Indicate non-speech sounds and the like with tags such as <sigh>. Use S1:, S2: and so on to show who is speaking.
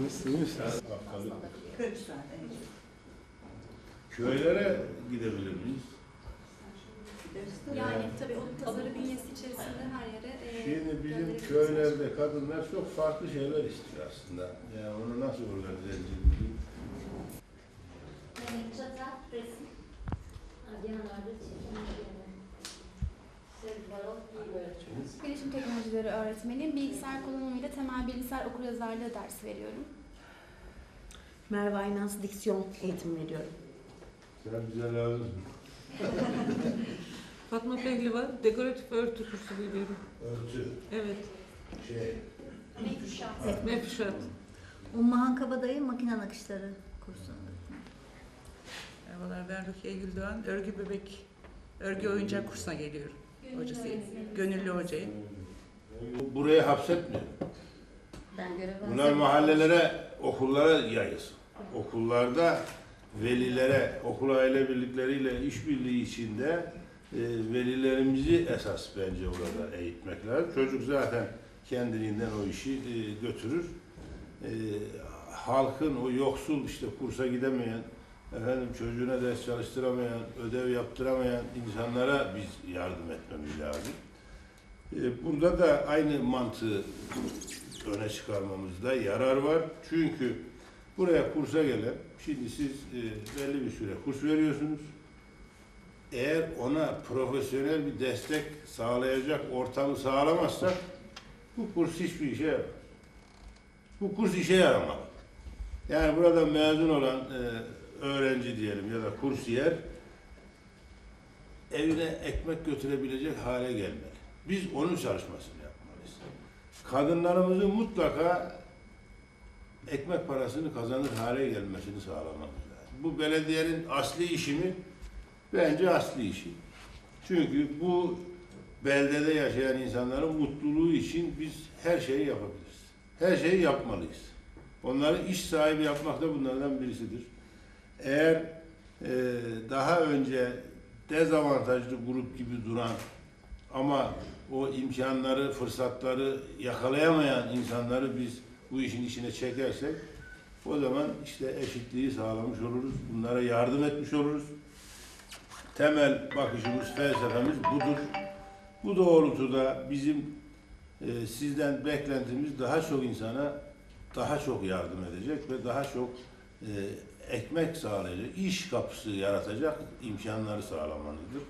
S1: Misiniz?
S2: Kırk saat evet.
S3: Köylere gidebilir miyiz?
S4: Yani tabii onun pazarı bünyesi içerisinde her yere e,
S3: Şimdi bizim
S4: gönderebiliriz.
S3: köylerde kadınlar çok farklı şeyler istiyor aslında. Yani onu nasıl organize edeceğiz?
S5: Yani çatal, resim, Adıyaman'da çekim.
S4: Bilişim teknolojileri öğretmeniyim. Bilgisayar kullanımıyla temel bilgisayar okuryazarlığı dersi veriyorum.
S2: Merve Aynaz diksiyon eğitimi veriyorum.
S3: Sen bize lazım. <laughs>
S6: Fatma Pehlivan, dekoratif örtü kursu veriyorum.
S3: Örtü,
S6: Evet,
S3: şey,
S6: mefşat.
S7: Ummahan Kabadayı makine nakışları kursunda.
S8: Merhabalar ben Rukiye Güldoğan. Örgü bebek, örgü oyuncak kursuna geliyorum. Hocasıyım. Gönüllü hocayım.
S3: Bu- buraya hapsetmiyor.
S7: Ben görev
S3: Bunlar mahallelere, okullara yayılsın. Okullarda velilere, okul aile birlikleriyle işbirliği içinde e, velilerimizi esas bence orada eğitmek lazım. Çocuk zaten kendiliğinden o işi e, götürür. E, halkın o yoksul işte kursa gidemeyen, efendim çocuğuna ders çalıştıramayan, ödev yaptıramayan insanlara biz yardım etmemiz lazım. E, burada da aynı mantığı öne çıkarmamızda yarar var. Çünkü buraya kursa gelen, şimdi siz e, belli bir süre kurs veriyorsunuz. Eğer ona profesyonel bir destek sağlayacak ortamı sağlamazsak bu kurs hiçbir işe yaramaz. Bu kurs işe yaramalı. Yani burada mezun olan e, öğrenci diyelim ya da kursiyer evine ekmek götürebilecek hale gelmeli. Biz onun çalışmasını yapmalıyız. Kadınlarımızın mutlaka ekmek parasını kazanır hale gelmesini sağlamamız lazım. Bu belediyenin asli işi mi? Bence asli işi. Çünkü bu beldede yaşayan insanların mutluluğu için biz her şeyi yapabiliriz. Her şeyi yapmalıyız. Onları iş sahibi yapmak da bunlardan birisidir. Eğer e, daha önce dezavantajlı grup gibi duran ama o imkanları, fırsatları yakalayamayan insanları biz bu işin içine çekersek o zaman işte eşitliği sağlamış oluruz. Bunlara yardım etmiş oluruz. Temel bakışımız, felsefemiz budur. Bu doğrultuda bizim e, sizden beklentimiz daha çok insana daha çok yardım edecek ve daha çok ekmek sağlayacak, iş kapısı yaratacak imkanları sağlamanızdır.